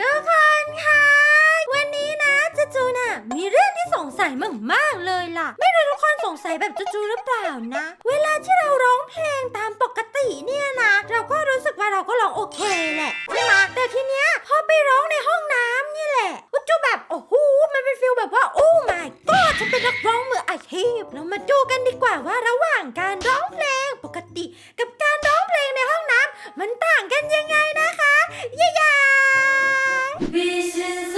ทุกคนคะวันนี้นะจูจูน่ะมีเรื่องที่สงสัยมากๆเลยล่ะ ไม่รู้ทุกคนสงสัยแบบจูจูหรือเปล่านะ เวลาที่เราร้องเพลงตามปกติเนี่ยนะ เราก็รู้สึกว่าเราก็ร้องโอเคแหละใช่ไหมแต่ทีเนี้ยพอไปร้องในห้องน้ำนี่แหละจูจูแบบโอ้โหมันเป็นฟีลแบบว่าโอ้ my god ฉันเป็นนักร้องมืออาชีพเรามาดูกันดีกว่าว่าระหว่างการร้องเพลงปกติ กับการร้องเพลงในห้องน้ำมันต่างกันยังไงนะ Biz siz şey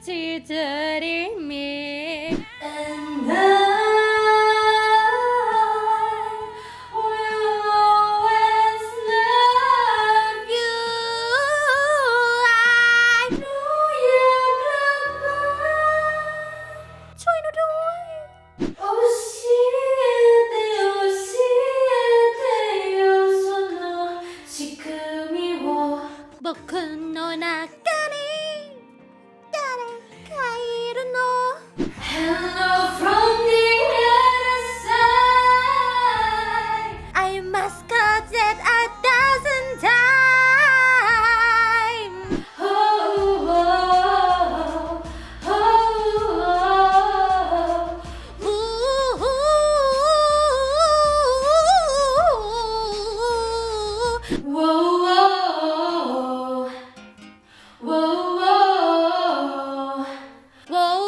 지드림이 And I will always love you I know you 조이노동 먹은 너나 끝 Whoa, whoa, whoa, whoa. Whoa,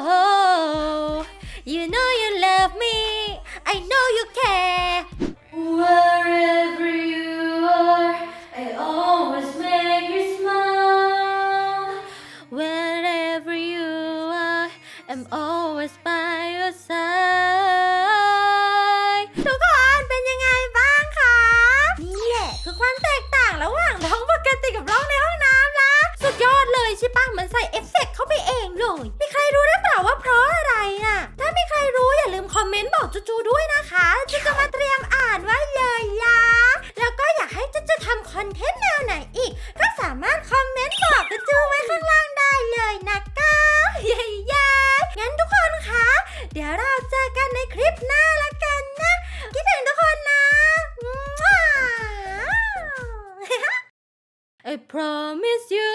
whoa, you know you love me. I know you care. Wherever you are, I always make you smile. Wherever you are, I'm always by your side. ความแตกต่างระหว่างร้องปกติกับร้องในห้องน้ำนะสุดยอดเลยใช่ปะเหมือนใส่เอฟเฟกต์เข้าไปเองเลยมีใครรู้หรือเปล่าว่าเพราะอะไรน่ะ ถ้ามีใครรู้อย่าลืมคอมเมนต์บอกจูจูด้วยนะคะจูจะมาเตรียมอ่านไว้เลยล่ะแล้วก็อยากให้จูจูทำคอนเทนต์แนวไหนอีก ก็สามารถคอมเมนต์บอกจูจูไว้ข้างล่างได้เลยนะคะเย้ๆงั้นทุกคนคะเดี๋ยวเราเจอกันในคลิปหน้าละ I promise you